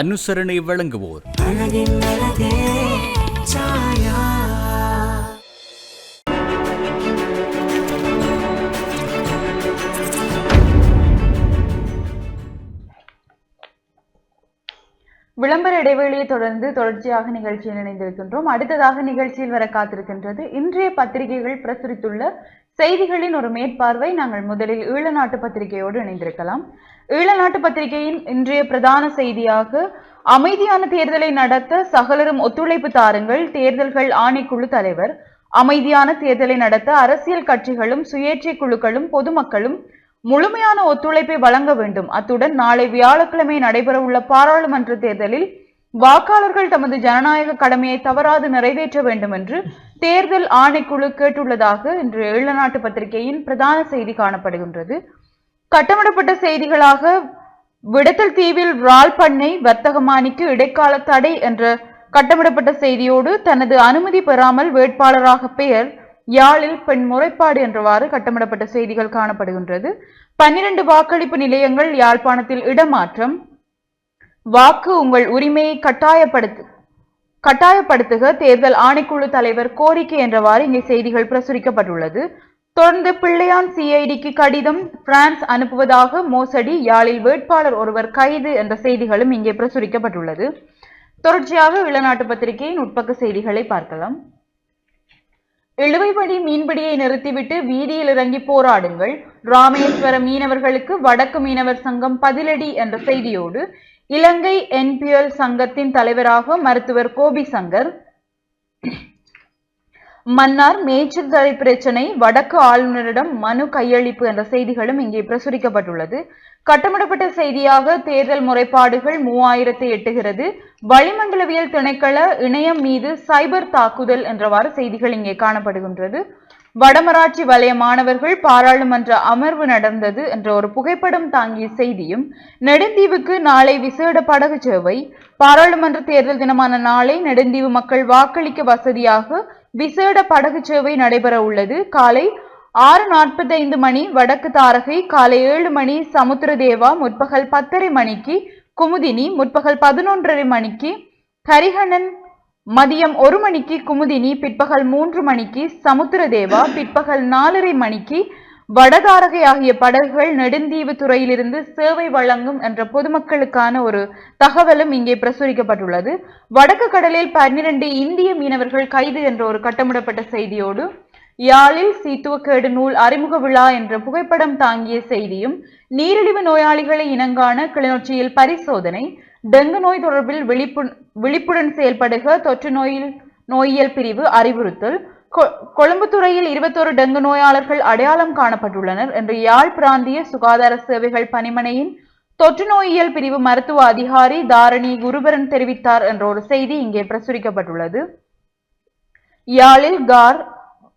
அனுசரணை வழங்குவோர். விளம்பர இடைவெளியை தொடர்ந்து தொடர்ச்சியாக நிகழ்ச்சியில் இணைந்திருக்கின்றோம். அடுத்ததாக நிகழ்ச்சியில் வர காத்திருக்கின்றது இன்றைய பத்திரிகைகள் பிரசுரித்துள்ள செய்திகளின் ஒரு மேற்பார்வை நாங்கள் முதலில் ஈழநாட்டு பத்திரிகையோடு இணைந்திருக்கலாம். ஈழநாட்டு பத்திரிகையின் இன்றைய பிரதான செய்தியாக அமைதியான தேர்தலை நடத்த சகலரும் ஒத்துழைப்பு தாருங்கள் தேர்தல்கள் ஆணைக்குழு தலைவர். அமைதியான தேர்தலை நடத்த அரசியல் கட்சிகளும் சுயேட்சை குழுக்களும் பொதுமக்களும் முழுமையான ஒத்துழைப்பை வழங்க வேண்டும். அத்துடன் நாளை வியாழக்கிழமை நடைபெறவுள்ள பாராளுமன்ற தேர்தலில் வாக்காளர்கள் தமது ஜனநாயக கடமையை தவறாது நிறைவேற்ற வேண்டும் என்று தேர்தல் ஆணைக்குழு கேட்டுள்ளதாக இன்று ஈழநாட்டு பத்திரிகையின் பிரதான செய்தி காணப்படுகின்றது. கட்டமிடப்பட்ட செய்திகளாக விடத்தல் தீவில் ரால் பண்ணை வர்த்தகமானிக்கு இடைக்கால தடை என்ற கட்டமிடப்பட்ட செய்தியோடு தனது அனுமதி பெறாமல் வேட்பாளராக பெயர் யாழில் பெண் முறைப்பாடு என்றவாறு கட்டமிடப்பட்ட செய்திகள் காணப்படுகின்றது. பன்னிரண்டு வாக்களிப்பு நிலையங்கள் யாழ்ப்பாணத்தில் இடமாற்றம். வாக்கு உங்கள் உரிமையை கட்டாயப்படுத்து கட்டாயப்படுத்துக. தேர்தல் ஆணைக்குழு தலைவர் கோரிக்கை என்றவாறு இங்கே செய்திகள் பிரசுரிக்கப்பட்டுள்ளது. தொடர்ந்து பிள்ளையான் சிஐடிக்கு கடிதம் பிரான்ஸ் அனுப்புவதாக மோசடி யாழில் வேட்பாளர் ஒருவர் கைது என்ற செய்திகளும் இங்கே பிரசுரிக்கப்பட்டுள்ளது. தொடர்ச்சியாக வெளிநாட்டு பத்திரிகையின் உட்பக்க செய்திகளை பார்க்கலாம். இழுவைப்படி மீன்பிடியை நிறுத்திவிட்டு வீதியில் இறங்கி போராடுங்கள். ராமேஸ்வர மீனவர்களுக்கு வடக்கு மீனவர் சங்கம் பதிலடி என்ற செய்தியோடு இலங்கை என்பிஎல் சங்கத்தின் தலைவராக மருத்துவர் கோபி சங்கர் மன்னார் மேய்ச்சல்தரை பிரச்சனை வடக்கு ஆளுநரிடம் மனு கையளிப்பு என்ற செய்திகளும் இங்கே பிரசுரிக்கப்பட்டுள்ளது. கட்டமிடப்பட்ட செய்தியாக தேர்தல் முறைப்பாடுகள் மூவாயிரத்தை எட்டுகிறது. வளிமண்டலவியல் திணைக்கள இணையம் மீது சைபர் தாக்குதல் என்றவாறு செய்திகள் இங்கே காணப்படுகின்றது. வடமராட்சி வலய மாணவர்கள் பாராளுமன்ற அமர்வு நடந்தது என்ற ஒரு புகைப்படம் தாங்கிய செய்தியும் நெடுந்தீவுக்கு நாளை விசேட படகு சேவை பாராளுமன்ற தேர்தல் தினமான நாளை நெடுந்தீவு மக்கள் வாக்களிக்க வசதியாக விசேட படகு சேவை நடைபெற உள்ளது. காலை ஆறு நாற்பத்தைந்து மணி வடக்கு தாரகை காலை ஏழு மணி சமுத்திரதேவா முற்பகல் பத்தரை மணிக்கு குமுதினி முற்பகல் பதினொன்றரை மணிக்கு ஹரிஹணன் மதியம் ஒரு மணிக்கு குமுதினி பிற்பகல் மூன்று மணிக்கு சமுத்திரதேவா பிற்பகல் நாலரை மணிக்கு வடதாரகை ஆகிய படகுகள் நெடுந்தீவு துறையிலிருந்து சேவை வழங்கும் என்ற பொதுமக்களுக்கான ஒரு தகவலும் இங்கே பிரசுரிக்கப்பட்டுள்ளது. வடக்கு கடலில் பன்னிரண்டு இந்திய மீனவர்கள் கைது என்ற ஒரு கட்டமிடப்பட்ட செய்தியோடு யாழில் சீத்துவக்கேடு நூல் அறிமுக விழா என்ற புகைப்படம் தாங்கிய செய்தியும் நீரிழிவு நோயாளிகளை இனங்காண கிளிநொச்சியில் பரிசோதனை டெங்கு நோய் தொடர்பில் விழிப்பு விழிப்புடன் செயல்படுக தொற்று நோயில் நோயியல் பிரிவு அறிவுறுத்தல் கொழும்புத்துறையில் இருபத்தோரு டெங்கு நோயாளர்கள் அடையாளம் காணப்பட்டுள்ளனர் என்று யாழ் பிராந்திய சுகாதார சேவைகள் பணிமனையின் தொற்று நோயியல் பிரிவு மருத்துவ அதிகாரி தாரணி குருபரன் தெரிவித்தார் என்ற ஒரு செய்தி இங்கே பிரசுரிக்கப்பட்டுள்ளது. யாழில் கார்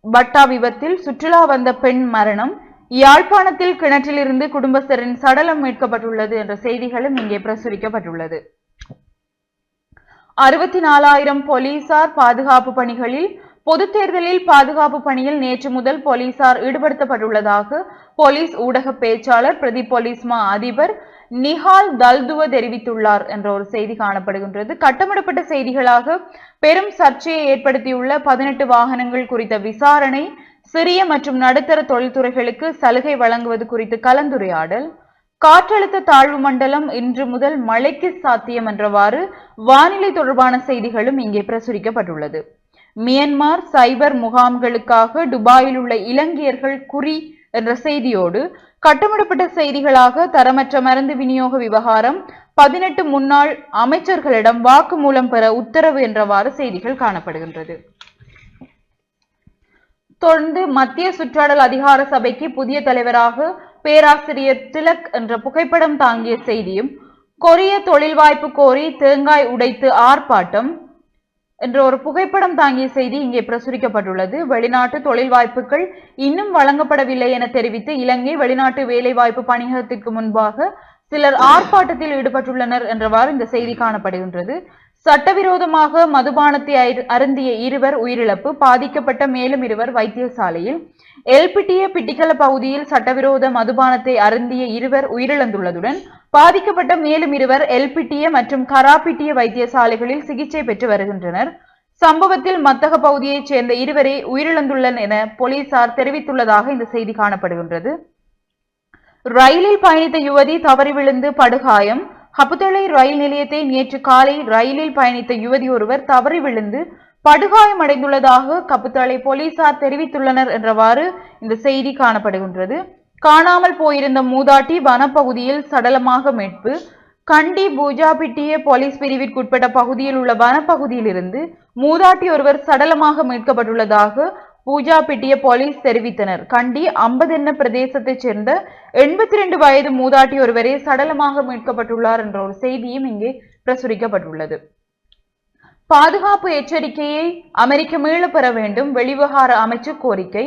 பட்டா விபத்தில் சுற்றுலா வந்த பெண் மரணம் யாழ்ப்பாணத்தில் கிணற்றிலிருந்து குடும்பஸ்தரின் சடலம் மீட்கப்பட்டுள்ளது என்ற செய்திகளும் இங்கே பிரசுரிக்கப்பட்டுள்ளது. அறுபத்தி நாலாயிரம் போலீசார் பாதுகாப்பு பணிகளில் பொதுத் தேர்தலில் பாதுகாப்பு பணியில் நேற்று முதல் போலீசார் ஈடுபடுத்தப்பட்டுள்ளதாக போலீஸ் ஊடக பேச்சாளர் பிரதி போலீஸ் மா அதிபர் நிஹால் தல்துவ தெரிவித்துள்ளார் என்ற ஒரு செய்தி காணப்படுகின்றது. கட்டமிடப்பட்ட செய்திகளாக பெரும் சர்ச்சையை ஏற்படுத்தியுள்ள பதினெட்டு வாகனங்கள் குறித்த விசாரணை சிறிய மற்றும் நடுத்தர தொழில்துறைகளுக்கு சலுகை வழங்குவது குறித்து கலந்துரையாடல் காற்றழுத்த தாழ்வு மண்டலம் இன்று முதல் மழைக்கு சாத்தியம் என்றவாறு வானிலை தொடர்பான செய்திகளும் இங்கே பிரசுரிக்கப்பட்டுள்ளது. மியன்மார் சைபர் முகாம்களுக்காக துபாயில் உள்ள இலங்கையர்கள் குறி என்ற செய்தியோடு கட்டமிடப்பட்ட செய்திகளாக தரமற்ற மருந்து விநியோக விவகாரம் பதினெட்டு முன்னாள் அமைச்சர்களிடம் வாக்குமூலம் பெற உத்தரவு என்றவாறு செய்திகள் காணப்படுகின்றது. தொடர்ந்து மத்திய சுற்றாடல் அதிகார சபைக்கு புதிய தலைவராக பேராசிரியர் திலக் என்ற புகைப்படம் தாங்கிய செய்தியும் கொரிய தொழில் வாய்ப்பு கோரி தேங்காய் உடைத்து ஆர்ப்பாட்டம் என்ற ஒரு புகைப்படம் தாங்கிய செய்தி இங்கே பிரசுரிக்கப்பட்டுள்ளது. வெளிநாட்டு தொழில் வாய்ப்புகள் இன்னும் வழங்கப்படவில்லை என தெரிவித்து இலங்கை வெளிநாட்டு வேலைவாய்ப்பு பணியகத்திற்கு முன்பாக சிலர் ஆர்ப்பாட்டத்தில் ஈடுபட்டுள்ளனர் என்றவாறு இந்த செய்தி காணப்படுகின்றது. சட்டவிரோதமாக மதுபானத்தை அரு- அருந்திய இருவர் உயிரிழப்பு பாதிக்கப்பட்ட மேலும் இருவர் வைத்தியசாலையில் எல்பிட்டிய பிட்டிக்கல பகுதியில் சட்டவிரோத மதுபானத்தை அருந்திய இருவர் உயிரிழந்துள்ளதுடன் பாதிக்கப்பட்ட மேலும் இருவர் எல்பிட்டிய மற்றும் கராபிட்டிய வைத்தியசாலைகளில் சிகிச்சை பெற்று வருகின்றனர். சம்பவத்தில் மத்தக பகுதியைச் சேர்ந்த இருவரே உயிரிழந்துள்ளனர் என போலீசார் தெரிவித்துள்ளதாக இந்த செய்தி காணப்படுகின்றது. ரயிலில் பயணித்த யுவதி தவறி விழுந்து படுகாயம். ஹப்புத்தளை ரயில் நிலையத்தை நேற்று காலை ரயிலில் பயணித்த யுவதி ஒருவர் தவறி விழுந்து படுகாயமடைந்துள்ளதாக கப்புத்தளை போலீசார் தெரிவித்துள்ளனர் என்றவாறு இந்த செய்தி காணப்படுகின்றது. காணாமல் போயிருந்த மூதாட்டி வனப்பகுதியில் சடலமாக மீட்பு கண்டி பூஜாபிட்டிய போலீஸ் பிரிவிற்குட்பட்ட பகுதியில் உள்ள வனப்பகுதியிலிருந்து மூதாட்டி ஒருவர் சடலமாக மீட்கப்பட்டுள்ளதாக பூஜாபிட்டிய போலீஸ் தெரிவித்தனர். கண்டி ஐம்பதென்ன பிரதேசத்தைச் சேர்ந்த எண்பத்தி ரெண்டு வயது மூதாட்டி ஒருவரே சடலமாக மீட்கப்பட்டுள்ளார் என்ற ஒரு செய்தியும் இங்கே பிரசுரிக்கப்பட்டுள்ளது. பாதுகாப்பு எச்சரிக்கையை அமெரிக்க மீளப்பெற வேண்டும் வெளிவிவகார அமைச்சு கோரிக்கை.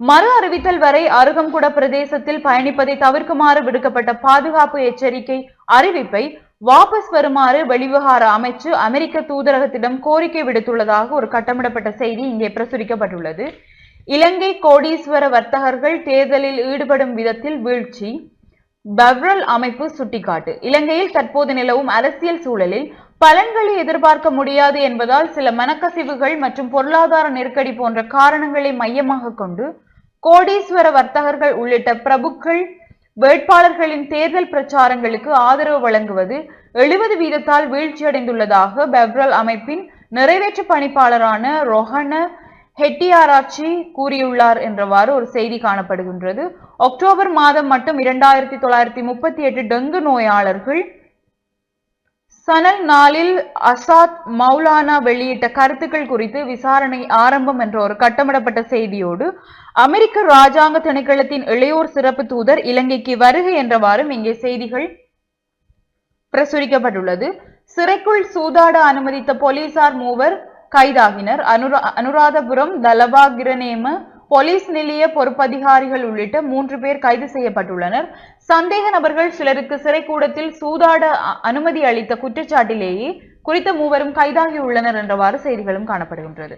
மறு அறிவித்தல் வரை அருகம்குட பிரதேசத்தில் பயணிப்பதை தவிர்க்குமாறு விடுக்கப்பட்ட பாதுகாப்பு எச்சரிக்கை அறிவிப்பை வாபஸ் வருமாறு வெளிவிவகார அமைச்சு அமெரிக்க தூதரகத்திடம் கோரிக்கை விடுத்துள்ளதாக ஒரு கட்டமிடப்பட்ட செய்தி இங்கே பிரசுரிக்கப்பட்டுள்ளது. இலங்கை கோடீஸ்வர வர்த்தகர்கள் தேர்தலில் ஈடுபடும் விதத்தில் வீழ்ச்சி. பெவ்ரல் அமைப்பு சுட்டிக்காட்டு. இலங்கையில் தற்போது நிலவும் அரசியல் சூழலில் பலன்களை எதிர்பார்க்க முடியாது என்பதால் சில மனக்கசிவுகள் மற்றும் பொருளாதார நெருக்கடி போன்ற காரணங்களை மையமாக கொண்டு கோடீஸ்வர வர்த்தகர்கள் உள்ளிட்ட பிரபுக்கள் வேட்பாளர்களின் தேர்தல் பிரச்சாரங்களுக்கு ஆதரவு வழங்குவது எழுபது வீதத்தால் வீழ்ச்சியடைந்துள்ளதாக பெப்ரல் அமைப்பின் நிறைவேற்று பணிப்பாளரான ரொஹன ஹெட்டியாராச்சி கூறியுள்ளார் என்றவாறு ஒரு செய்தி காணப்படுகின்றது. அக்டோபர் மாதம் மட்டும் இரண்டாயிரத்தி தொள்ளாயிரத்தி முப்பத்தி எட்டு டெங்கு நோயாளர்கள் சனல் நாளில் அசாத் மௌலானா வெளியிட்ட கருத்துக்கள் குறித்து விசாரணை ஆரம்பம் என்ற ஒரு கட்டமிடப்பட்ட செய்தியோடு அமெரிக்க ராஜாங்க திணைக்களத்தின் இளையோர் சிறப்பு தூதர் இலங்கைக்கு வருகை என்றவாறும் இங்கே செய்திகள் பிரசுரிக்கப்பட்டுள்ளது. சிறைக்குள் சூதாட அனுமதித்த போலீசார் மூவர் கைதாகினர். அனுரா அனுராதபுரம் தலபாகிரநேம போலீஸ் நிலைய பொறுப்பதிகாரிகள் உள்ளிட்ட மூன்று பேர் கைது செய்யப்பட்டுள்ளனர். சந்தேக நபர்கள் சிலருக்கு சிறைக்கூடத்தில் சூதாட அனுமதி அளித்த குற்றச்சாட்டிலேயே குறித்த மூவரும் கைதாகியுள்ளனர் என்றவாறு செய்திகளும் காணப்படுகின்றது.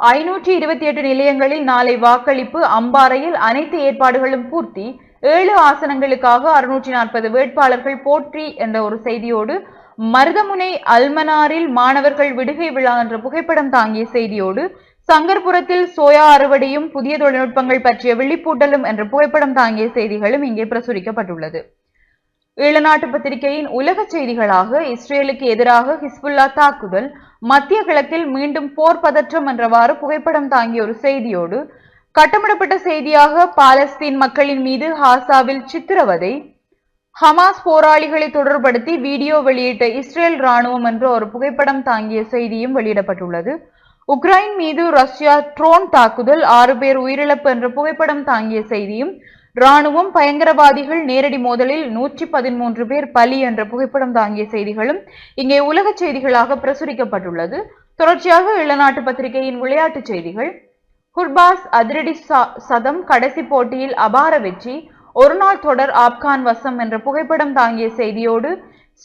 ஐநூற்றி இருபத்தி எட்டு நிலையங்களில் நாளை வாக்களிப்பு அம்பாறையில் அனைத்து ஏற்பாடுகளும் பூர்த்தி. ஏழு ஆசனங்களுக்காக அறுநூற்றி நாற்பது வேட்பாளர்கள் போற்றி என்ற ஒரு செய்தியோடு மருதமுனை அல்மனாரில் மாணவர்கள் விடுகை விழா என்ற புகைப்படம் தாங்கிய செய்தியோடு சங்கர்புரத்தில் சோயா அறுவடையும் புதிய தொழில்நுட்பங்கள் பற்றிய விழிப்பூட்டலும் என்ற புகைப்படம் தாங்கிய செய்திகளும் இங்கே பிரசுரிக்கப்பட்டுள்ளது. ஈழநாட்டு பத்திரிகையின் உலக செய்திகளாக இஸ்ரேலுக்கு எதிராக ஹிஸ்புல்லா தாக்குதல் மத்திய கிழக்கில் மீண்டும் போர் பதற்றம் என்றவாறு புகைப்படம் தாங்கிய ஒரு செய்தியோடு கட்டமிடப்பட்ட செய்தியாக பாலஸ்தீன் மக்களின் மீது ஹாசாவில் சித்திரவதை ஹமாஸ் போராளிகளை தொடர்படுத்தி வீடியோ வெளியிட்ட இஸ்ரேல் ராணுவம் என்ற ஒரு புகைப்படம் தாங்கிய செய்தியும் வெளியிடப்பட்டுள்ளது. உக்ரைன் மீது ரஷ்யா ட்ரோன் தாக்குதல் ஆறு பேர் உயிரிழப்பு என்ற புகைப்படம் தாங்கிய செய்தியும் ராணுவம் பயங்கரவாதிகள் நேரடி மோதலில் நூற்றி பதிமூன்று பேர் பலி என்ற புகைப்படம் தாங்கிய செய்திகளும் இங்கே உலக செய்திகளாக பிரசுரிக்கப்பட்டுள்ளது. தொடர்ச்சியாக இளநாட்டு பத்திரிகையின் விளையாட்டுச் செய்திகள். குர்பாஸ் அதிரடி சதம் கடைசி போட்டியில் அபார வெற்றி ஒருநாள் தொடர் ஆப்கான் வசம் என்ற புகைப்படம் தாங்கிய செய்தியோடு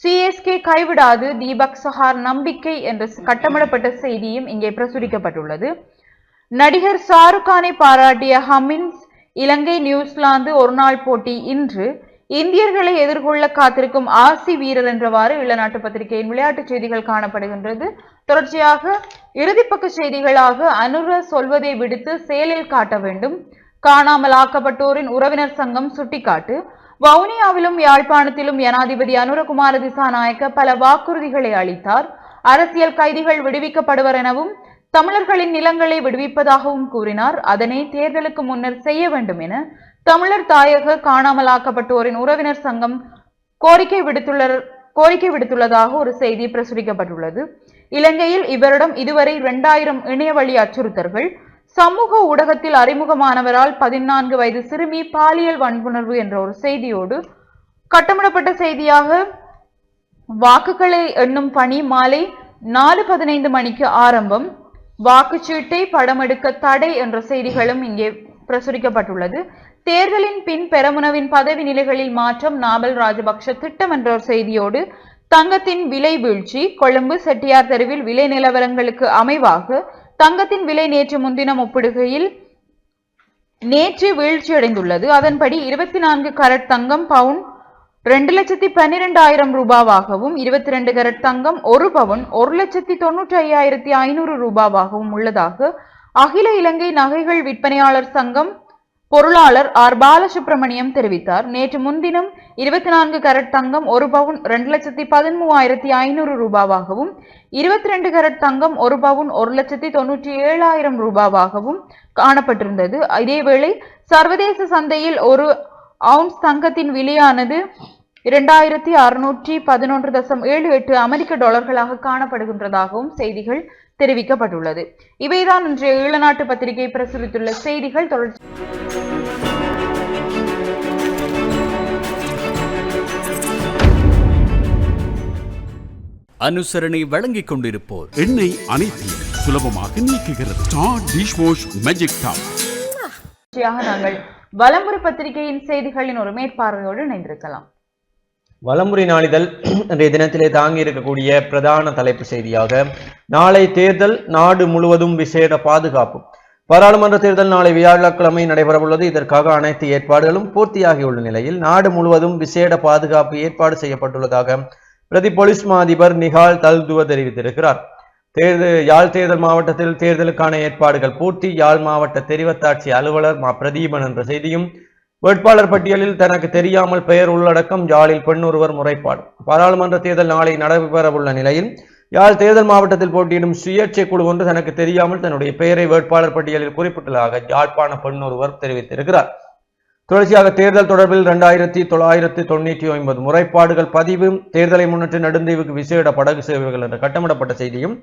சிஎஸ்கே கைவிடாது தீபக் சஹார் நம்பிக்கை என்ற கட்டமிடப்பட்ட செய்தியும் இங்கே பிரசுரிக்கப்பட்டுள்ளது. நடிகர் ஷாருக் கானை பாராட்டிய ஹமின்ஸ் இலங்கை நியூசிலாந்து ஒருநாள் போட்டி இன்று. இந்தியர்களை எதிர்கொள்ள காத்திருக்கும் ஆசி வீரர் என்றவாறு இளநாட்டு பத்திரிகையின் விளையாட்டு செய்திகள் காணப்படுகின்றது. தொடர்ச்சியாக இறுதிப்பக்க செய்திகளாக அனுர சொல்வதை விடுத்து செயலில் காட்ட வேண்டும். காணாமல் ஆக்கப்பட்டோரின் உறவினர் சங்கம் சுட்டிக்காட்டு. வவுனியாவிலும் யாழ்ப்பாணத்திலும் ஜனாதிபதி அனுரகுமார திசாநாயக்க பல வாக்குறுதிகளை அளித்தார். அரசியல் கைதிகள் விடுவிக்கப்படுவர் எனவும் தமிழர்களின் நிலங்களை விடுவிப்பதாகவும் கூறினார். அதனை தேர்தலுக்கு முன்னர் செய்ய வேண்டும் என தமிழர் தாயக காணாமலாக்கப்பட்டோரின் உறவினர் சங்கம் கோரிக்கை விடுத்துள்ள கோரிக்கை விடுத்துள்ளதாக ஒரு செய்தி பிரசுரிக்கப்பட்டுள்ளது. இலங்கையில் இவரிடம் இதுவரை இரண்டாயிரம் இணையவழி அச்சுறுத்தல்கள் சமூக ஊடகத்தில் அறிமுகமானவரால் பதினான்கு வயது சிறுமி பாலியல் வன்புணர்வு என்ற ஒரு செய்தியோடு கட்டமிடப்பட்ட செய்தியாக வாக்குகளை எண்ணும் பணி மாலை நாலு பதினைந்து மணிக்கு ஆரம்பம். வாக்குச்சீட்டை படமெடுக்க தடை என்ற செய்திகளும் இங்கே பிரசுரிக்கப்பட்டுள்ளது. தேர்தலின் பின் பெரமுனவின் பதவி நிலைகளில் மாற்றம் நாமல் ராஜபக்ஷ திட்டம் என்ற ஒரு செய்தியோடு தங்கத்தின் விலை வீழ்ச்சி கொழும்பு செட்டியார் தெருவில் விலை நிலவரங்களுக்கு அமைவாக தங்கத்தின் விலை நேற்று முன்தினம் ஒப்பிடுகையில் நேற்று வீழ்ச்சியடைந்துள்ளது. அதன்படி இருபத்தி நான்கு கரட் தங்கம் பவுன் ரெண்டு லட்சத்தி பன்னிரெண்டாயிரம் ரூபாவாகவும் இருபத்தி ரெண்டு கரட் தங்கம் ஒரு பவுன் ஒரு லட்சத்தி தொன்னூற்றி ஐயாயிரத்தி ஐநூறு ரூபாவாகவும் உள்ளதாக அகில இலங்கை நகைகள் விற்பனையாளர் சங்கம் பொருளாளர் ஆர். பாலசுப்ரமணியம் தெரிவித்தார். நேற்று முன்தினம் இருபத்தி நான்கு கரட் தங்கம் ஒரு பவுன் ரெண்டு லட்சத்தி பதிமூவாயிரத்தி ஐநூறு ரூபாவாகவும் இருபத்தி ரெண்டு கரட் தங்கம் ஒரு பவுன் ஒரு லட்சத்தி தொன்னூற்றி ஏழாயிரம் ரூபாவாகவும் காணப்பட்டிருந்தது. இதேவேளை சர்வதேச சந்தையில் ஒரு அவுன்ஸ் தங்கத்தின் விலையானது இரண்டாயிரத்தி அறுநூற்றி பதினொன்று தசம் ஏழு எட்டு அமெரிக்க டாலர்களாக காணப்படுகின்றதாகவும் செய்திகள் தெரிவிக்கப்பட்டுள்ளது. இவைதான் இன்றைய ஈழநாட்டு பத்திரிகை பிரசுரித்துள்ள செய்திகள். தொடர்ச்சி அனுசரணை வழங்கிக் கொண்டிருப்போர். எண்ணெய் அனைத்தையும் சுலபமாக நீக்குகிறது. டிஷ் வாஷ் மேஜிக் நாங்கள் வலம்புரி பத்திரிகையின் செய்திகளின் ஒரு மேற்பார்வையோடு இணைந்திருக்கலாம். வலமுறை நாளிதழ் இன்றைய தினத்திலே தாங்கி இருக்கக்கூடிய பிரதான தலைப்பு செய்தியாக நாளை தேர்தல் நாடு முழுவதும் விசேட பாதுகாப்பு. பாராளுமன்ற தேர்தல் நாளை வியாழக்கிழமை நடைபெறவுள்ளது. இதற்காக அனைத்து ஏற்பாடுகளும் பூர்த்தியாகியுள்ள நிலையில் நாடு முழுவதும் விசேட பாதுகாப்பு ஏற்பாடு செய்யப்பட்டுள்ளதாக பிரதி போலீஸ் மா அதிபர் நிகால் தல்துவ தெரிவித்திருக்கிறார். தேர்தல் யாழ் தேர்தல் மாவட்டத்தில் தேர்தலுக்கான ஏற்பாடுகள் பூர்த்தி. யாழ் மாவட்ட தெரிவத்தாட்சி அலுவலர் மா பிரதீபன் என்ற செய்தியும் வேட்பாளர் பட்டியலில் தனக்கு தெரியாமல் பெயர் உள்ளடக்கம் யாழில் பெண் ஒருவர் முறைப்பாடு. பாராளுமன்ற தேர்தல் நாளை நடைபெறவுள்ள நிலையில் யாழ் தேர்தல் மாவட்டத்தில் போட்டியிடும் சுயேட்சை குழு ஒன்று தனக்கு தெரியாமல் தன்னுடைய பெயரை வேட்பாளர் பட்டியலில் குறிப்பிட்டதாக யாழ்ப்பாண பெண் ஒருவர் தெரிவித்திருக்கிறார். தொடர்ச்சியாக தேர்தல் தொடர்பில் இரண்டாயிரத்தி தொள்ளாயிரத்தி தொண்ணூற்றி ஒன்பது முறைப்பாடுகள் பதிவு தேர்தலை முன்னிட்டு நெடுந்தீவுக்கு விசேட படகு சேவைகள் என்ற கட்டமிடப்பட்ட செய்தியும்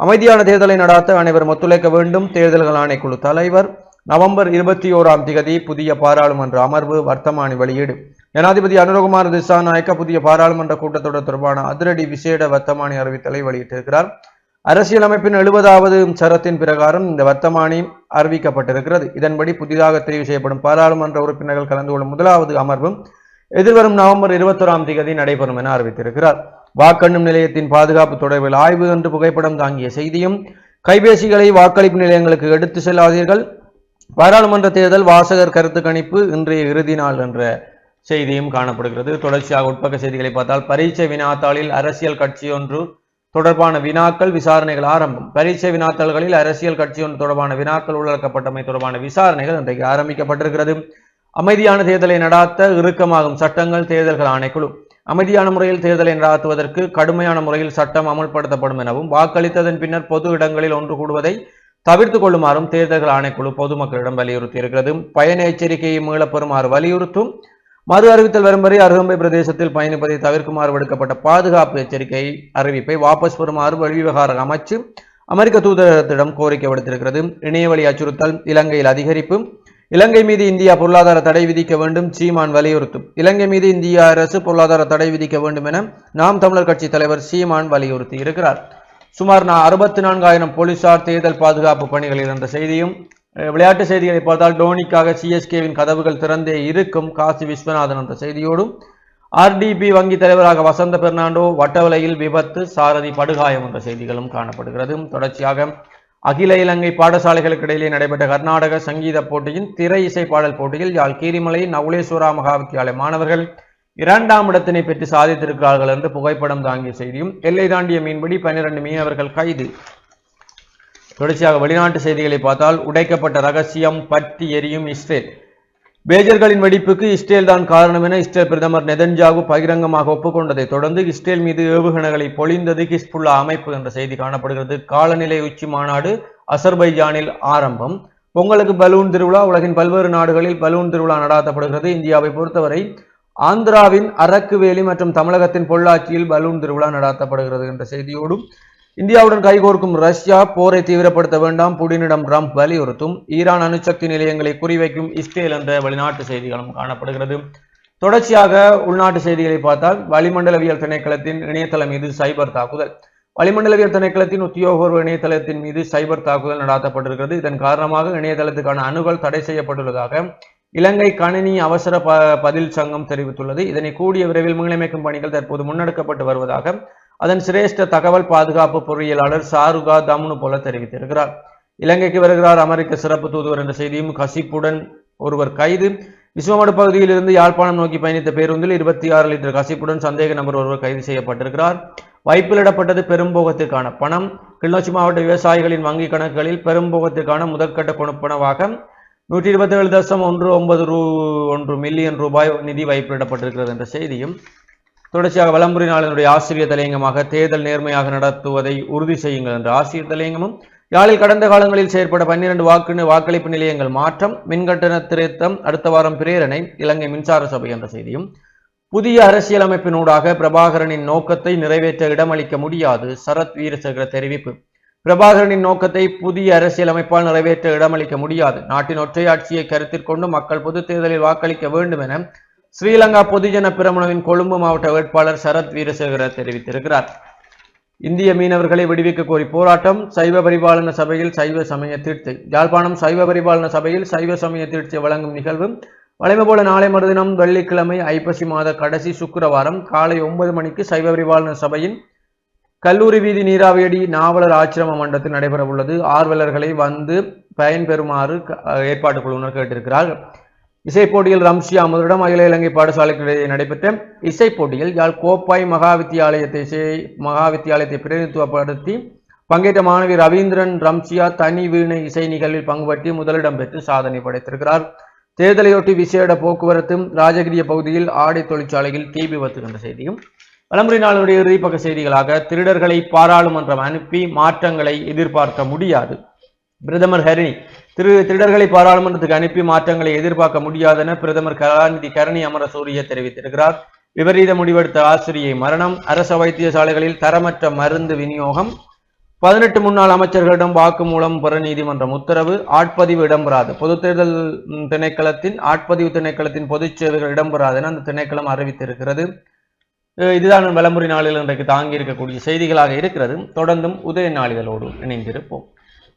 அமைதியான தேர்தலை நடாத்த அனைவரும் ஒத்துழைக்க வேண்டும் தேர்தல்கள் ஆணைக்குழு தலைவர் நவம்பர் இருபத்தி ஓராம் திகதி புதிய பாராளுமன்ற அமர்வு வர்த்தமானி வெளியீடு. ஜனாதிபதி அனுரகுமார் திசாநாயக்க புதிய பாராளுமன்ற கூட்டத்தொடர் தொடர்பான அதிரடி விசேட வர்த்தமானி அறிவித்தலை வெளியிட்டிருக்கிறார். அரசியலமைப்பின் எழுபதாவது சரத்தின் பிரகாரம் இந்த வர்த்தமானி அறிவிக்கப்பட்டிருக்கிறது. இதன்படி புதிதாக தெரிவு செய்யப்படும் பாராளுமன்ற உறுப்பினர்கள் கலந்து கொள்ளும் முதலாவது அமர்வும் எதிர்வரும் நவம்பர் இருபத்தொராம் தேதி நடைபெறும் என அறிவித்திருக்கிறார். வாக்கெண்ணும் நிலையத்தின் பாதுகாப்பு தொடர்பில் ஆய்வு என்று புகைப்படம் தாங்கிய செய்தியும் கைபேசிகளை வாக்களிப்பு நிலையங்களுக்கு எடுத்து செல்லாதீர்கள் பாராளுமன்ற தேர்தல் வாசகர் கருத்து கணிப்பு இன்றைய இறுதி நாள் என்ற செய்தியும் காணப்படுகிறது. தொடர்ச்சியாக உட்பக்க செய்திகளை பார்த்தால் பரீட்சை வினாத்தாளில் அரசியல் கட்சி ஒன்று தொடர்பான வினாக்கள் விசாரணைகள் ஆரம்பம். பரீட்சை வினாத்தாள்களில் அரசியல் கட்சி ஒன்று தொடர்பான வினாக்கள் உள்ளடக்கப்பட்டமை தொடர்பான விசாரணைகள் இன்றைக்கு ஆரம்பிக்கப்பட்டிருக்கிறது. அமைதியான தேர்தலை நடாத்த இறுக்கமாகும் சட்டங்கள் தேர்தல்கள் ஆணைக்குழு. அமைதியான முறையில் தேர்தலை நடாத்துவதற்கு கடுமையான முறையில் சட்டம் அமல்படுத்தப்படும் எனவும் வாக்களித்ததன் பின்னர் பொது இடங்களில் ஒன்று கூடுவதை தவிர்த்து கொள்ளுமாறும் தேர்தல்கள் ஆணைக்குழு பொதுமக்களிடம் வலியுறுத்தி இருக்கிறது பயண எச்சரிக்கையை மீளப் பெறுமாறு வலியுறுத்தும். மறு அறிவித்தல் வரும் வரை அருகம்பை பிரதேசத்தில் பயணிப்பதை தவிர்க்குமாறு விடுக்கப்பட்ட பாதுகாப்பு எச்சரிக்கை அறிவிப்பை வாபஸ் பெறுமாறு வெளிவிவகார அமைச்சு அமெரிக்க தூதரகத்திடம் கோரிக்கை விடுத்திருக்கிறது. இணையவழி அச்சுறுத்தல் இலங்கையில் அதிகரிப்பு. இலங்கை மீது இந்தியா பொருளாதார தடை விதிக்க வேண்டும் சீமான் வலியுறுத்தும். இலங்கை மீது இந்திய அரசு பொருளாதார தடை விதிக்க வேண்டும் என நாம் தமிழர் கட்சி தலைவர் சீமான் வலியுறுத்தி இருக்கிறார் சுமார் நான் அறுபத்தி நான்காயிரம் போலீசார் தேர்தல் பாதுகாப்பு பணிகளில் என்ற செய்தியும் விளையாட்டு செய்திகளை பார்த்தால் டோனிக்காக சிஎஸ்கேவின் கதவுகள் திறந்தே இருக்கும் காசி விஸ்வநாதன் என்ற செய்தியோடும் ஆர்டிபி வங்கி தலைவராக வசந்த பெர்னாண்டோ வட்டவலையில் விபத்து சாரதி படுகாயம் என்ற செய்திகளும் காணப்படுகிறது. தொடர்ச்சியாக அகில இலங்கை பாடசாலைகளுக்கு இடையிலே நடைபெற்ற கர்நாடக சங்கீத போட்டியின் திரை இசை பாடல் போட்டியில் யாழ் கீரிமலை நவுலேஸ்வரா மகாவித்தியாலய மாணவர்கள் இரண்டாம் இடத்தினை பெற்று சாதித்திருக்கிறார்கள் என்று புகைப்படம் தாங்கிய செய்தியும் எல்லை தாண்டிய மீன்பிடி பன்னிரண்டு மீனவர்கள் கைது. தொடர்ச்சியாக வெளிநாட்டு செய்திகளை பார்த்தால் உடைக்கப்பட்ட ரகசியம் பற்றி எரியும் இஸ்ரேல். பேஜர்களின் வெடிப்புக்கு இஸ்ரேல் தான் காரணம் என இஸ்ரேல் பிரதமர் நெதன்ஜாகு பகிரங்கமாக ஒப்புக்கொண்டதை தொடர்ந்து இஸ்ரேல் மீது ஏவுகணைகளை பொழிந்தது ஹிஸ்புல்லா அமைப்பு என்ற செய்தி காணப்படுகிறது. காலநிலை உச்சி மாநாடு அசர்பைஜானில் ஆரம்பம். பொங்கலுக்கு பலூன் திருவிழா உலகின் பல்வேறு நாடுகளில் பலூன் திருவிழா நடாத்தப்படுகிறது. இந்தியாவை பொறுத்தவரை ஆந்திராவின் அரக்குவேலி மற்றும் தமிழகத்தின் பொள்ளாச்சியில் பலூன் திருவிழா நடாத்தப்படுகிறது என்ற செய்தியோடும் இந்தியாவுடன் கைகோர்க்கும் ரஷ்யா போரை தீவிரப்படுத்த வேண்டாம் புடினிடம் ட்ரம்ப் வலியுறுத்தும் ஈரான் அணுசக்தி நிலையங்களை குறிவைக்கும் இஸ்ரேல் என்ற வெளிநாட்டு செய்திகளும் காணப்படுகிறது. தொடர்ச்சியாக உள்நாட்டு செய்திகளை பார்த்தால் வளிமண்டலவியல் திணைக்களத்தின் இணையதளம் மீது சைபர் தாக்குதல். வளிமண்டலவியல் திணைக்களத்தின் உத்தியோகபூர்வ இணையதளத்தின் மீது சைபர் தாக்குதல் நடாத்தப்பட்டிருக்கிறது. இதன் காரணமாக இணையதளத்துக்கான அணுகல் தடை செய்யப்பட்டுள்ளதாக இலங்கை கணினி அவசர ப பதில் சங்கம் தெரிவித்துள்ளது. இதனை கூடிய விரைவில் மீளமைக்கும் பணிகள் தற்போது முன்னெடுக்கப்பட்டு வருவதாக அதன் சிரேஷ்ட தகவல் பாதுகாப்பு பொறியியலாளர் சாருகா தம்னு போல தெரிவித்திருக்கிறார். இலங்கைக்கு வருகிறார் அமெரிக்க சிறப்பு தூதுவர் என்ற செய்தியும் கசிப்புடன் ஒருவர் கைது. விஸ்வமடு பகுதியில் இருந்து யாழ்ப்பாணம் நோக்கி பயணித்த பேருந்தில் இருபத்தி ஆறு லிட்டர் கசிப்புடன் சந்தேக நபர் ஒருவர் கைது செய்யப்பட்டிருக்கிறார். வைப்பிலிடப்பட்டது பெரும்போகத்திற்கான பணம். கிளிநொச்சி மாவட்ட விவசாயிகளின் வங்கி கணக்குகளில் பெரும்போகத்திற்கான முதற்கட்ட கொடுப்பனவாக நூற்றி இருபத்தி ஏழு தசம் ஒன்று ஒன்பது ரூ ஒன்று மில்லியன் ரூபாய் நிதி வைப்பிடப்பட்டிருக்கிறது என்ற செய்தியும் தொடர்ச்சியாக வலம்புரி நாளினுடைய ஆசிரியர் தலையங்கமாக தேர்தல் நேர்மையாக நடத்துவதை உறுதி செய்யுங்கள் என்ற ஆசிரியர் தலையங்கமும் யாழில் கடந்த காலங்களில் செயற்பட பன்னிரண்டு வாக்கு வாக்களிப்பு நிலையங்கள் மாற்றம் மின்கட்டண திருத்தம் அடுத்த வாரம் பிரேரணை இலங்கை மின்சார சபை என்ற செய்தியும் புதிய அரசியலமைப்பினூடாக பிரபாகரனின் நோக்கத்தை நிறைவேற்ற இடமளிக்க முடியாது சரத் வீரசேகர தெரிவிப்பு. பிரபாகரனின் நோக்கத்தை புதிய அரசியலமைப்பால் நிறைவேற்ற இடமளிக்க முடியாது. நாட்டின் ஒற்றையாட்சியை கருத்தில் கொண்டு மக்கள் பொது தேர்தலில் வாக்களிக்க வேண்டும் என ஸ்ரீலங்கா பொதுஜன பிரமுனவின் கொழும்பு மாவட்ட வேட்பாளர் சரத் வீரசேகர தெரிவித்திருக்கிறார். இந்திய மீனவர்களை விடுவிக்க கோரி போராட்டம் சைவ பரிபாலன சபையில் சைவ சமய தீட்சை யாழ்ப்பாணம் சைவ பரிபாலன சபையில் சைவ சமய தீட்சை வழங்கும் நிகழ்வு வழமை போல நாளை மறுதினம் வெள்ளிக்கிழமை ஐப்பசி மாத கடைசி சுக்கிரவாரம் காலை ஒன்பது மணிக்கு சைவ பரிபாலன சபையின் கல்லூரி வீதி நீராவியடி நாவலர் ஆச்சிரம மன்றத்தில் நடைபெற உள்ளது ஆர்வலர்களை வந்து பயன்பெறுமாறு ஏற்பாட்டு குழுவினர் கேட்டிருக்கிறார் இசைப் போட்டியில் ரம்சியா முதலிடம் அகில இலங்கை பாடசாலைக்கு நடைபெற்ற இசைப் போட்டியில் யாழ் கோப்பாய் மகா வித்தியாலயத்தை இசை மகா வித்தியாலயத்தை பிரதிநிதித்துவப்படுத்தி பங்கேற்ற மாணவி ரவீந்திரன் ரம்சியா தனி வீணை இசை நிகழ்வில் பங்குபற்றி முதலிடம் பெற்று சாதனை படைத்திருக்கிறார். தேர்தலையொட்டி விசேட போக்குவரத்தும் ராஜகிரிய பகுதியில் ஆடை தொழிற்சாலையில் தீ விபத்து என்ற செய்தியும் வலமுறை நாளுடைய இறுதிப்பக்க செய்திகளாக திருடர்களை பாராளுமன்றம் அனுப்பி மாற்றங்களை எதிர்பார்க்க முடியாது. பிரதமர் ஹரிணி திரு திருடர்களை பாராளுமன்றத்துக்கு அனுப்பி மாற்றங்களை எதிர்பார்க்க முடியாதென பிரதமர் கலாநிதி கரணி அமரசூரிய தெரிவித்திருக்கிறார். விபரீத முடிவெடுத்த ஆசிரியை மரணம் அரச வைத்தியசாலைகளில் தரமற்ற மருந்து விநியோகம் பதினெட்டு முன்னாள் அமைச்சர்களிடம் வாக்குமூலம் பெற நீதிமன்றம் உத்தரவு ஆட்பதிவு இடம்பெறாது. பொது தேர்தல் திணைக்களத்தின் ஆட்பதிவு திணைக்களத்தின் பொதுச் சேவைகள் இடம்பெறாது என அந்த திணைக்களம் அறிவித்திருக்கிறது. இதுதான் வலமுறை நாளில் இன்றைக்கு தாங்கி இருக்கக்கூடிய செய்திகளாக இருக்கிறது. தொடர்ந்தும் உதய நாளிதழோடு இணைந்திருப்போம்.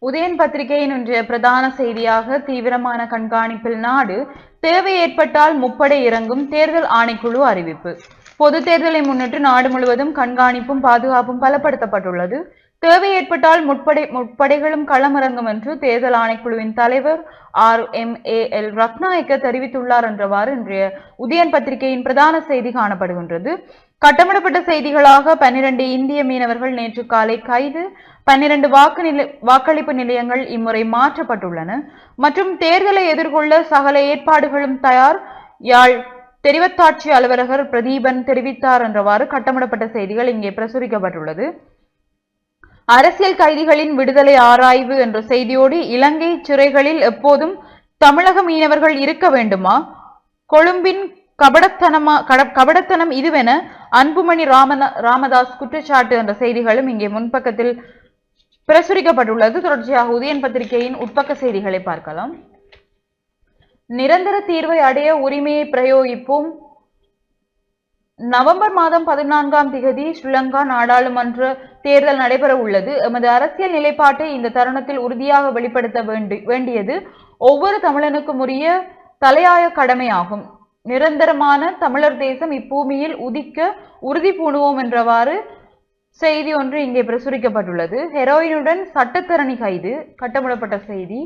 உதயன் பத்திரிகையின் இன்றைய பிரதான செய்தியாக தீவிரமான கண்காணிப்பில் நாடு தேவை ஏற்பட்டால் முப்படை இறங்கும் தேர்தல் ஆணைக்குழு அறிவிப்பு. பொது தேர்தலை முன்னிட்டு நாடு முழுவதும் கண்காணிப்பும் பாதுகாப்பும் பலப்படுத்தப்பட்டுள்ளது. தேவை ஏற்பட்டால் முற்படை முற்படைகளும் களமிறங்கும் என்று தேர்தல் ஆணைக்குழுவின் தலைவர் R M A L Rathnayake தெரிவித்துள்ளார் என்றவாறு இன்றைய உதயன் பத்திரிகையின் பிரதான செய்தி காணப்படுகின்றது. கட்டமிடப்பட்ட செய்திகளாக பன்னிரண்டு இந்திய மீனவர்கள் நேற்று காலை கைது பன்னிரண்டு வாக்கு நிலை வாக்களிப்பு நிலையங்கள் இம்முறை மாற்றப்பட்டுள்ளன. மற்றும் தேர்தலை எதிர்கொள்ள சகல ஏற்பாடுகளும் தயார். யாழ் தெரிவத்தாட்சி அலுவலகர் பிரதீபன் தெரிவித்தார் என்றவாறு கட்டமிடப்பட்ட செய்திகள் இங்கே பிரசுரிக்கப்பட்டுள்ளது. அரசியல் கைதிகளின் விடுதலை ஆராய்வு என்ற செய்தியோடு இலங்கை சிறைகளில் எப்போதும் தமிழக மீனவர்கள் இருக்க வேண்டுமா? கொழும்பின் கபடத்தனமா கட- கபடத்தனம் இதுவென அன்புமணி ராமதா ராமதாஸ் குற்றச்சாட்டு என்ற செய்திகளும் இங்கே முன்பக்கத்தில் பிரசுரிக்கப்பட்டுள்ளது. தொடர்ச்சியாக உதயன் பத்திரிகையின் உட்பக்க செய்திகளை பார்க்கலாம். நிரந்தர தீர்வை அடைய உரிமையை பிரயோகிப்போம். நவம்பர் மாதம் பதினான்காம் திகதி ஸ்ரீலங்கா நாடாளுமன்ற தேர்தல் நடைபெற உள்ளது. எமது அரசியல் நிலைப்பாட்டை இந்த தருணத்தில் உறுதியாக வெளிப்படுத்த வேண்டி வேண்டியது ஒவ்வொரு தமிழனுக்கும் உரிய தலையாய கடமையாகும். நிரந்தரமான தமிழர் தேசம் இப்பூமியில் உதிக்க உறுதி பூணுவோம் என்றவாறு செய்தி ஒன்று இங்கே பிரசுரிக்கப்பட்டுள்ளது. ஹெரோயினுடன் சட்டத்தரணி கைது கட்டமிடப்பட்ட செய்தி.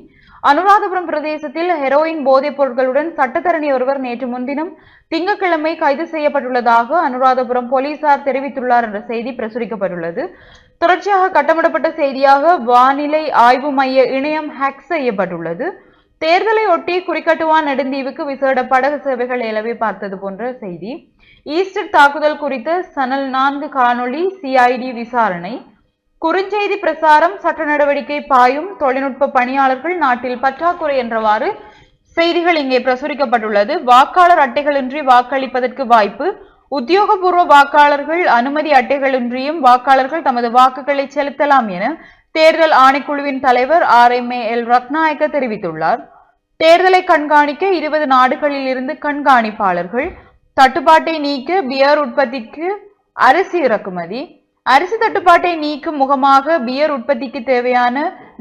அனுராதபுரம் பிரதேசத்தில் ஹெரோயின் போதைப் பொருட்களுடன் சட்டத்தரணி ஒருவர் நேற்று முன்தினம் திங்கட்கிழமை கைது செய்யப்பட்டுள்ளதாக அனுராதபுரம் போலீசார் தெரிவித்துள்ளார் என்ற செய்தி பிரசுரிக்கப்பட்டுள்ளது. தொடர்ச்சியாக கட்டமிடப்பட்ட செய்தியாக வானிலை ஆய்வு மைய இணையம் ஹேக் செய்யப்பட்டுள்ளது. தேர்தலை ஒட்டி குறிக்கட்டுவான் நெடுந்தீவுக்கு விசேட படகு சேவைகள் நிலவி பார்த்தது போன்ற செய்தி. ஈஸ்டர் தாக்குதல் குறித்த சனல் நான்கு காணொளி சிஐடி விசாரணை. குறுஞ்செய்தி பிரசாரம் சட்ட நடவடிக்கை பாயும் தொழில்நுட்ப பணியாளர்கள் நாட்டில் பற்றாக்குறை என்றவாறு செய்திகள் இங்கே பிரசுரிக்கப்பட்டுள்ளது. வாக்காளர் அட்டைகளின்றி வாக்களிப்பதற்கு வாய்ப்பு. உத்தியோகபூர்வ வாக்காளர்கள் அனுமதி அட்டைகளின்றியும் வாக்காளர்கள் தமது வாக்குகளை செலுத்தலாம் என தேர்தல் ஆணைக்குழுவின் தலைவர் R. M. A. L. Rathnayake தெரிவித்துள்ளார். தேர்தலை கண்காணிக்க இருபது நாடுகளில் இருந்து கண்காணிப்பாளர்கள். தட்டுப்பாட்டை நீக்க பியர் உற்பத்திக்கு அரிசி இறக்குமதி. அரிசி தட்டுப்பாட்டை நீக்கும் முகமாக பியர் உற்பத்திக்கு தேவையான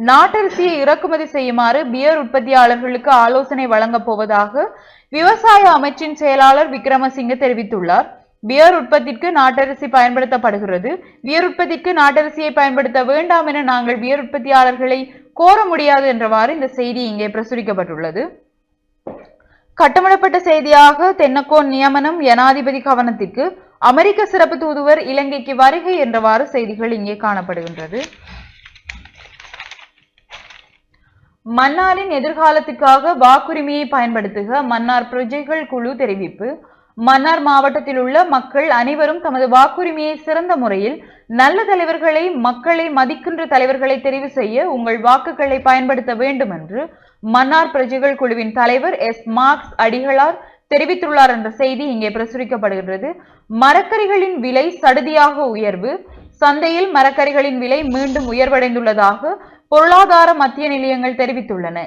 நாட்டரிசியை இறக்குமதி செய்யுமாறு பியர் உற்பத்தியாளர்களுக்கு ஆலோசனை வழங்கப் போவதாக விவசாய அமைச்சின் செயலாளர் விக்ரமசிங்க தெரிவித்துள்ளார். பியர் உற்பத்திக்கு நாட்டரிசி பயன்படுத்தப்படுகிறது. பியர் உற்பத்திக்கு நாட்டரிசியை பயன்படுத்த வேண்டாம் என நாங்கள் பியர் உற்பத்தியாளர்களை கோர முடியாது என்றவாறு இந்த செய்தி இங்கே பிரசுரிக்கப்பட்டுள்ளது. கட்டமிடப்பட்ட செய்தியாக தென்னக்கோன் நியமனம் ஜனாதிபதி கவனத்திற்கு அமெரிக்க சிறப்பு தூதுவர் இலங்கைக்கு வருகை என்றவாறு செய்திகள் இங்கே காணப்படுகின்றது. மன்னாரின் எதிர்காலத்துக்காக வாக்குரிமையை பயன்படுத்துக மன்னார் பிரஜைகள் குழு தெரிவிப்பு. மன்னார் மாவட்டத்தில் உள்ள மக்கள் அனைவரும் தமது வாக்குரிமையை சிறந்த முறையில் நல்ல தலைவர்களை மக்களை மதிக்கின்ற தலைவர்களை தெரிவு செய்ய உங்கள் வாக்குகளை பயன்படுத்த வேண்டும் என்று மன்னார் பிரஜைகள் குழுவின் தலைவர் எஸ் மார்க்ஸ் அடிகளார் தெரிவித்துள்ளார் என்ற செய்தி இங்கே பிரசுரிக்கப்படுகின்றது. மரக்கறிகளின் விலை சடுதியாக உயர்வு சந்தையில் மரக்கறிகளின் விலை மீண்டும் உயர்வடைந்துள்ளதாக பொருளாதார மத்திய நிலையங்கள் தெரிவித்துள்ளன.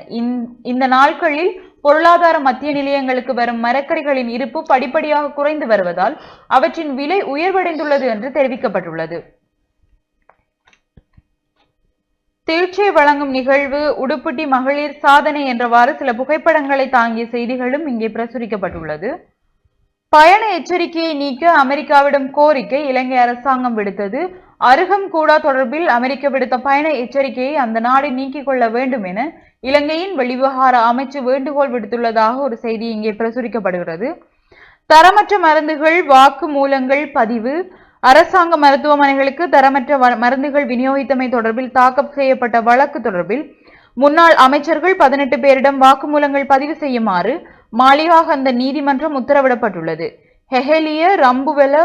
இந்த- நாட்களில் பொருளாதார மத்திய நிலையங்களுக்கு வரும் மரக்கறிகளின் இருப்பு படிப்படியாக குறைந்து வருவதால் அவற்றின் விலை உயர்வடைந்துள்ளது என்று தெரிவிக்கப்பட்டுள்ளது. தேர்ச்சியை வழங்கும் நிகழ்வு உடுப்பட்டி மகளிர் சாதனை என்றவாறு சில புகைப்படங்களை தாங்கிய செய்திகளும் இங்கே பிரசுரிக்கப்பட்டுள்ளது. பயண எச்சரிக்கையை நீக்க அமெரிக்காவிடம் கோரிக்கை இலங்கை அரசாங்கம் விடுத்தது. அருகம் கூடா தொடர்பில் அமெரிக்க விடுத்த பயண எச்சரிக்கையை அந்த நாடு நீக்கிக் கொள்ள வேண்டும் என இலங்கையின் வெளிவிவகார அமைச்சு வேண்டுகோள் விடுத்துள்ளதாக ஒரு செய்தி இங்கே பிரசுரிக்கப்படுகிறது. தரமற்ற மருந்துகள் வாக்கு மூலங்கள் பதிவு அரசாங்க மருத்துவமனைகளுக்கு தரமற்ற மருந்துகள் விநியோகித்தமை தொடர்பில் தாக்கல் செய்யப்பட்ட வழக்கு தொடர்பில் முன்னாள் அமைச்சர்கள் பதினெட்டு பேரிடம் வாக்குமூலங்கள் பதிவு செய்யுமாறு மாளிகாக அந்த நீதிமன்றம் உத்தரவிடப்பட்டுள்ளது. ஹெஹெலிய ரம்புவெல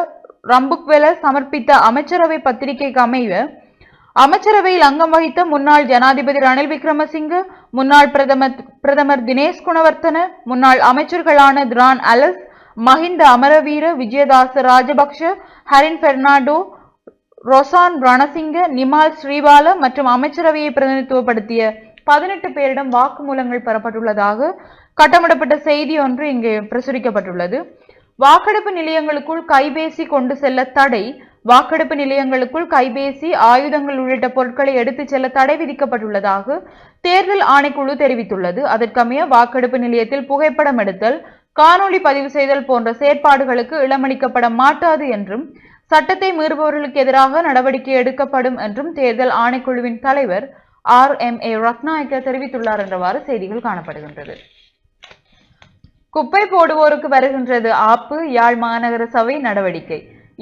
ரம்புக்வெல சமர்ப்பித்த அமைச்சரவை பத்திரிகைக்கு அமைய அமைச்சரவையில் அங்கம் வகித்த முன்னாள் ஜனாதிபதி ரணில் விக்ரமசிங்க முன்னாள் பிரதமர் பிரதமர் தினேஷ் குணவர்த்தன முன்னாள் அமைச்சர்களான திரான் அலஸ் மஹிந்த அமரவீர விஜயதாச ராஜபக்ஷ ஹரின் பெர்னாண்டோ ரொசான் ரணசிங்க நிமால் ஸ்ரீபால மற்றும் அமைச்சரவையை பிரதிநிதித்துவப்படுத்திய பதினெட்டு பேரிடம் வாக்குமூலங்கள் பெறப்பட்டுள்ளதாக கட்டமிடப்பட்ட செய்தி ஒன்று இங்கே பிரசுரிக்கப்பட்டுள்ளது. வாக்கெடுப்பு நிலையங்களுக்குள் கைபேசி கொண்டு செல்ல தடை. வாக்கெடுப்பு நிலையங்களுக்குள் கைபேசி ஆயுதங்கள் உள்ளிட்ட பொருட்களை எடுத்துச் செல்ல தடை விதிக்கப்பட்டுள்ளதாக தேர்தல் ஆணைக்குழு தெரிவித்துள்ளது. அதற்கமைய வாக்கெடுப்பு நிலையத்தில் புகைப்படம் எடுத்தல் காணொளி பதிவு செய்தல் போன்ற செயற்பாடுகளுக்கு இளமளிக்கப்பட மாட்டாது என்றும் சட்டத்தை மீறுபவர்களுக்கு எதிராக நடவடிக்கை எடுக்கப்படும் என்றும் தேர்தல் ஆணைக்குழுவின் தலைவர் ஆர். எம். ஏ. ரத்நாயக்க தெரிவித்துள்ளார் என்றவாறு செய்திகள் காணப்படுகின்றது. குப்பை போடுவோருக்கு வருகின்றது ஆப்பு யாழ் மாநகர சபை நடவடிக்கை.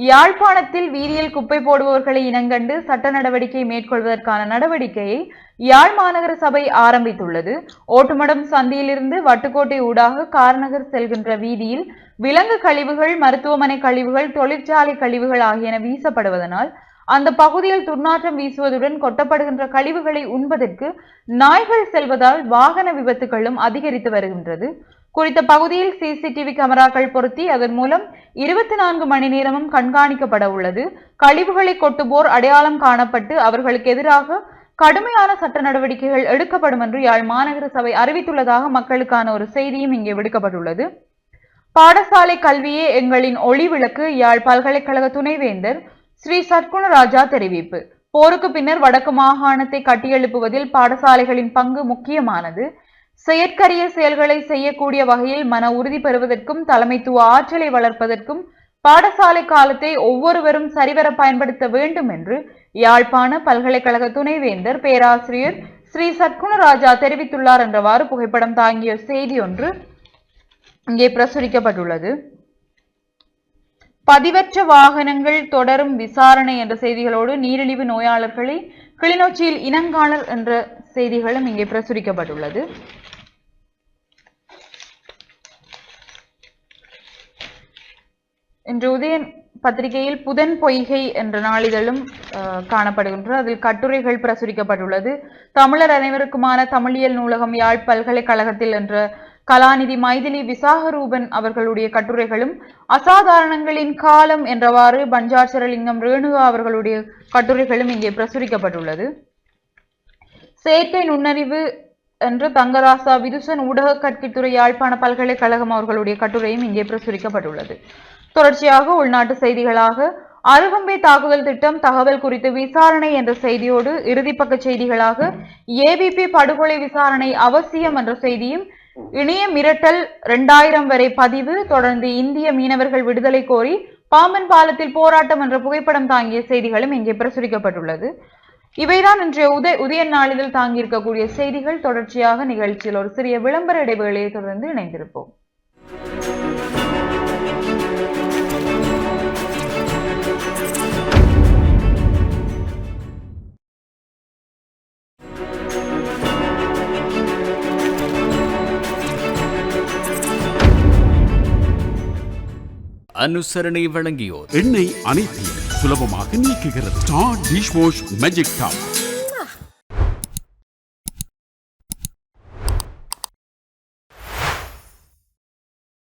யாழ்ப்பாணத்தில் வீதியில் குப்பை போடுபவர்களை இனங்கண்டு சட்ட நடவடிக்கை மேற்கொள்வதற்கான நடவடிக்கையை யாழ் மாநகர சபை ஆரம்பித்துள்ளது. ஓட்டுமடம் சந்தியிலிருந்து வட்டுக்கோட்டை ஊடாக கார்நகர் செல்கின்ற வீதியில் விலங்கு கழிவுகள் மருத்துவமனை கழிவுகள் தொழிற்சாலை கழிவுகள் ஆகியன வீசப்படுவதனால் அந்த பகுதியில் துர்நாற்றம் வீசுவதுடன் கொட்டப்படுகின்ற கழிவுகளை உண்பதற்கு நாய்கள் செல்வதால் வாகன விபத்துகளும் அதிகரித்து வருகின்றது. குறித்த பகுதியில் சிசிடிவி கேமராக்கள் பொருத்தி அதன் மூலம் இருபத்தி நான்கு மணி நேரமும் கண்காணிக்கப்பட உள்ளது. கழிவுகளை கொட்டுவோர் அடையாளம் காணப்பட்டு அவர்களுக்கு எதிராக கடுமையான சட்ட நடவடிக்கைகள் எடுக்கப்படும் என்று யாழ் மாநகர சபை அறிவித்துள்ளதாக மக்களுக்கான ஒரு செய்தியும் இங்கே விடுக்கப்பட்டுள்ளது. பாடசாலை கல்வியே எங்களின் ஒளி விளக்கு யாழ் பல்கலைக்கழக துணைவேந்தர் ஸ்ரீ சத்குணராஜா தெரிவிப்பு. போருக்கு பின்னர் வடக்கு மாகாணத்தை கட்டியெழுப்புவதில் பாடசாலைகளின் பங்கு முக்கியமானது. செயற்கரிய செயல்களை செய்யக்கூடிய வகையில் மன உறுதி பெறுவதற்கும் தலைமைத்துவ ஆற்றலை வளர்ப்பதற்கும் பாடசாலை காலத்தை ஒவ்வொருவரும் சரிவர பயன்படுத்த வேண்டும் என்று யாழ்ப்பாண பல்கலைக்கழக துணைவேந்தர் பேராசிரியர் ஸ்ரீ சத்குணராஜா தெரிவித்துள்ளார் என்றவாறு புகைப்படம் தாங்கிய செய்தி ஒன்று இங்கே பிரசுரிக்கப்பட்டுள்ளது. பதிவற்ற வாகனங்கள் தொடரும் விசாரணை என்ற செய்திகளோடு நீரிழிவு நோயாளர்களை கிளிநொச்சியில் இனங்காணல் என்ற செய்திகளும் இங்கே பிரசுரிக்கப்பட்டுள்ளது. இன்று உதயன் பத்திரிகையில் புதன் பொய்கை என்ற நாளிதழும் காணப்படுகின்றது. அதில் கட்டுரைகள் பிரசுரிக்கப்பட்டுள்ளது. தமிழர் அனைவருக்குமான தமிழியல் நூலகம் யாழ் பல்கலைக்கழகத்தில் என்ற கலாநிதி மைதிலி விசாகரூபன் அவர்களுடைய கட்டுரைகளும் அசாதாரணங்களின் காலம் என்றவாறு பஞ்சாட்சரலிங்கம் ரேணுகா அவர்களுடைய கட்டுரைகளும் இங்கே பிரசுரிக்கப்பட்டுள்ளது. செயற்கை நுண்ணறிவு என்று தங்கராசா விதுசன் ஊடக கற்கைத்துறை யாழ்ப்பாண பல்கலைக்கழகம் அவர்களுடைய கட்டுரையும் இங்கே பிரசுரிக்கப்பட்டுள்ளது. தொடர்ச்சியாக உள்நாட்டு செய்திகளாக அருகம்பே தாக்குதல் திட்டம் தகவல் குறித்து விசாரணை என்ற செய்தியோடு இறுதிப்பக்க செய்திகளாக ஏபிபி படுகொலை விசாரணை அவசியம் என்ற செய்தியும் இணைய மிரட்டல் இரண்டாயிரம் வரை பதிவு தொடர்ந்து இந்திய மீனவர்கள் விடுதலை கோரி பாம்பன் பாலத்தில் போராட்டம் என்ற புகைப்படம் தாங்கிய செய்திகளும் இங்கே பிரசுரிக்கப்பட்டுள்ளது. இவைதான் இன்றைய உதய உதய நாளிதழ் தாங்கியிருக்கக்கூடிய செய்திகள். தொடர்ச்சியாக நிகழ்ச்சியில் ஒரு சிறிய விளம்பர இடைவேளையை தொடர்ந்து இணைந்திருப்போம். அனுசரணை வழங்கியோர். எண்ணெய் அனைத்தையும் சுலபமாக நீக்குகிறது.